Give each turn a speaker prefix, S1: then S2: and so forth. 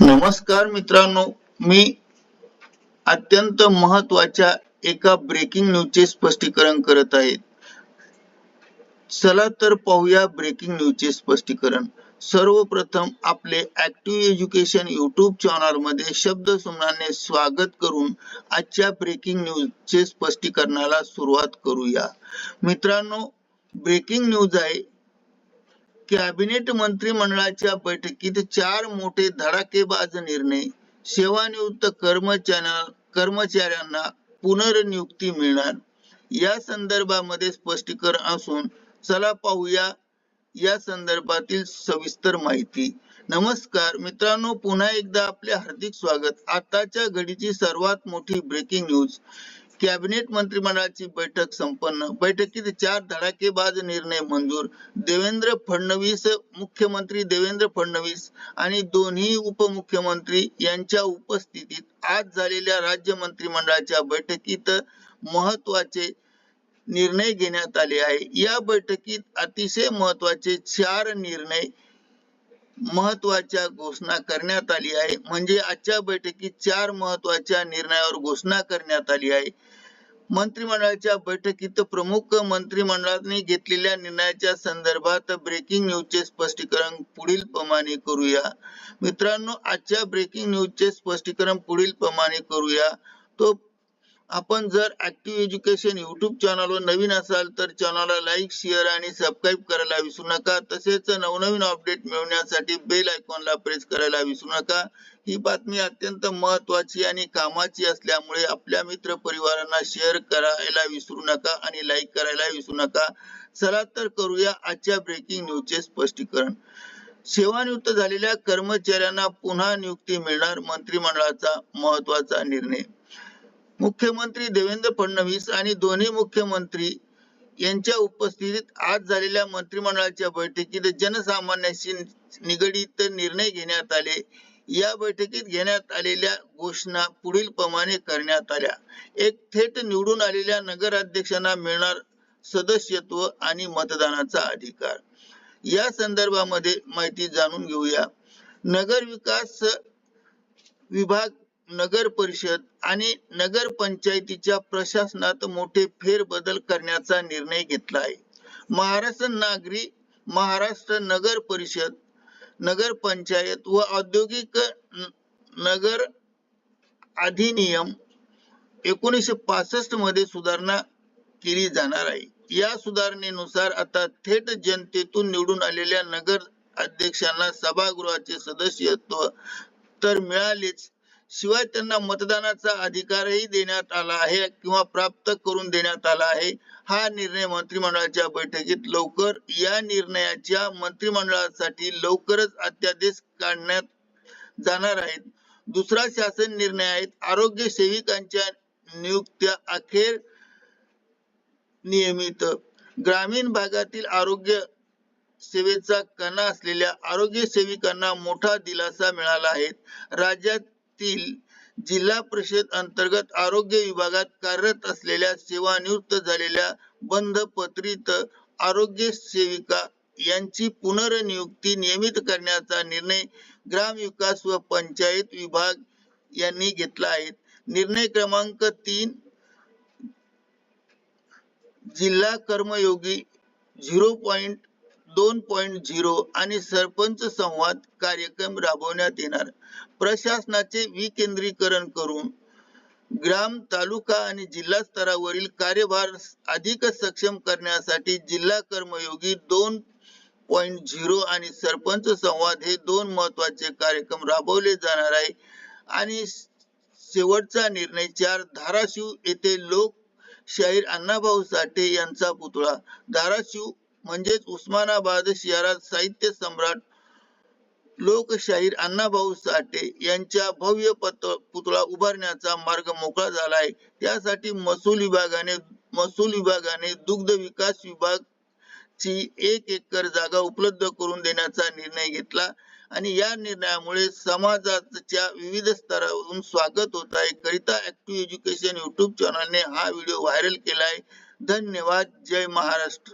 S1: नमस्कार मित्रांनो मी अत्यंत महत्त्वाच्या एका ब्रेकिंग न्यूजचे स्पष्टीकरण करत आहे. चला तर पाहूया ब्रेकिंग न्यूजचे स्पष्टीकरण. सर्वप्रथम आपले ऍक्टिव्ह एज्युकेशन युट्यूब चॅनलमध्ये शब्द सुमनाने स्वागत करून आजच्या ब्रेकिंग न्यूजचे स्पष्टीकरणाला सुरुवात करूया. मित्रांनो ब्रेकिंग न्यूज आहे कॅबिनेट मंत्रिमंडळाच्या बैठकीत चार मोठे धडाकेबाज निर्णय. सेवानिवृत्त कर्मचाऱ्यांना कर्मचाऱ्यांना पुनर्नियुक्ती मिळणार. या संदर्भामध्ये स्पष्टीकरण असून चला पाहूया या संदर्भातील सविस्तर माहिती. नमस्कार मित्रांनो पुन्हा एकदा आपले हार्दिक स्वागत. आताच्या घडीची सर्वात मोठी ब्रेकिंग न्यूज कॅबिनेट मंत्रिमंडळाची बैठक संपन्न. बैठकीत चार धडाकेबाज निर्णय मंजूर. देवेंद्र फडणवीस मुख्यमंत्री देवेंद्र फडणवीस आणि दोन्ही उपमुख्यमंत्री यांच्या उपस्थितीत आज झालेल्या राज्य मंत्रिमंडळाच्या बैठकीत महत्त्वाचे निर्णय घेण्यात आले आहे. या बैठकीत अतिशय महत्त्वाचे चार निर्णय महत्त्वाच्या घोषणा करण्यात आली आहे. म्हणजे आजच्या बैठकीत चार महत्त्वाच्या निर्णयावर घोषणा करण्यात आली आहे. मंत्रिमंडळाच्या बैठकीत प्रमुख मंत्रिमंडळाने घेतलेल्या निर्णयाच्या संदर्भात ब्रेकिंग न्यूजचे स्पष्टीकरण पुढील प्रमाणे करूया. मित्रांनो आजच्या ब्रेकिंग न्यूजचे स्पष्टीकरण पुढील प्रमाणे करूया. तो आपण जर ऍक्टिव्ह एज्युकेशन युट्यूब चॅनलवर नवीन असाल तर चॅनलला लाईक शेअर आणि सबस्क्राईब करायला विसरू नका. तसेच नवनवीन अपडेट मिळवण्यासाठी बेल आयकॉनला प्रेस करायला विसरू नका. ही बातमी अत्यंत महत्वाची आणि कामाची असल्यामुळे आपल्या मित्र परिवारांना शेअर करायला विसरू नका आणि लाईक करायला विसरू नका. चला तर करूया आजच्या ब्रेकिंग न्यूजचे स्पष्टीकरण. सेवानिवृत्त झालेल्या कर्मचाऱ्यांना पुन्हा नियुक्ती मिळणार मंत्रिमंडळाचा महत्त्वाचा निर्णय. मुख्यमंत्री देवेंद्र फडणवीस आणि दोन्ही मुख्यमंत्री यांच्या उपस्थितीत आज झालेल्या मंत्रिमंडळाच्या बैठकीत जनसामान्यांशी निगडीत निर्णय घेण्यात आले. या बैठकीत घेण्यात आलेल्या घोषणा पुढील प्रमाणे करण्यात आल्या. एक थेट निवडून आलेल्या नगराध्यक्षांना मिळणार सदस्यत्व आणि मतदानाचा अधिकार. या संदर्भामध्ये माहिती जाणून घेऊया. नगर विकास विभाग नगर परिषद आणि नगर पंचायतीच्या प्रशासनात मोठे फेरबदल करण्याचा निर्णय घेतला आहे. महाराष्ट्र नागरी महाराष्ट्र नगर परिषद नगर पंचायत व औद्योगिक नगर अधिनियम एकोणीसशे पासष्टमध्ये सुधारणा केली जाणार आहे. या सुधारणेनुसार आता थेट जनतेतून निवडून आलेल्या नगर अध्यक्षांना सभागृहाचे सदस्यत्व तर मिळालेच शिवाय त्यांना मतदानाचा अधिकारही देण्यात आला आहे किंवा प्राप्त करून देण्यात आला आहे. हा निर्णय मंत्रिमंडळाच्या बैठकीत लवकर या निर्णयाच्या मंत्रिमंडळासाठी लवकरच अध्यादेश काढण्यात जाणार आहेत. दुसरा शासन निर्णय आहे आरोग्य सेविकांच्या नियुक्त्या अखेर नियमित. ग्रामीण भागातील आरोग्य सेवेचा कणा असलेल्या आरोग्य सेविकांना मोठा दिलासा मिळाला आहे. राज्यात येथील जिल्हा परिषद अंतर्गत आरोग्य विभागात कार्यरत असलेल्या सेवानिवृत्त झालेल्या बंधपत्रित आरोग्य सेविका यांची पुनर्नियुक्ती नियमित करण्याचा निर्णय ग्रामविकास व पंचायत विभाग यांनी घेतला आहे. निर्णय क्रमांक तीन जिल्हा कर्मयोगी झिरो पॉईंट दोन पॉईंट झिरो आणि सरपंच संवाद कार्यक्रम राबवण्यात येणार. प्रशासनाचे विकेंद्रीकरण करून ग्राम तालुका आणि जिल्हा स्तरावरील कार्यभार अधिक सक्षम करण्यासाठी जिल्हा कर्मयोगी दोन पॉईंट झिरो आणि सरपंच संवाद हे दोन महत्त्वाचे कार्यक्रम राबवले जाणार आहे. आणि शेवटचा निर्णय चार धाराशिव येथे लोक शाहीर अण्णाभाऊ साठे यांचा पुतळा धाराशिव म्हणजेच उस्मानाबाद शहरात साहित्य सम्राट लोकशाहीर अण्णाभाऊ साठे यांच्या भव्य पुतळा उभारण्याचा मार्ग मोकळा झाला आहे त्यासाठी महसूल विभागाने महसूल विभागाने दुग्ध विकास विभाग ची एक एकर जागा उपलब्ध करून देण्याचा निर्णय घेतला आणि या निर्णयामुळे समाजाच्या विविध स्तरावरून स्वागत होत आहे. करिता ऍक्टिव्ह एज्युकेशन युट्यूब चॅनलने हा व्हिडिओ व्हायरल केला आहे धन्यवाद. जय महाराष्ट्र.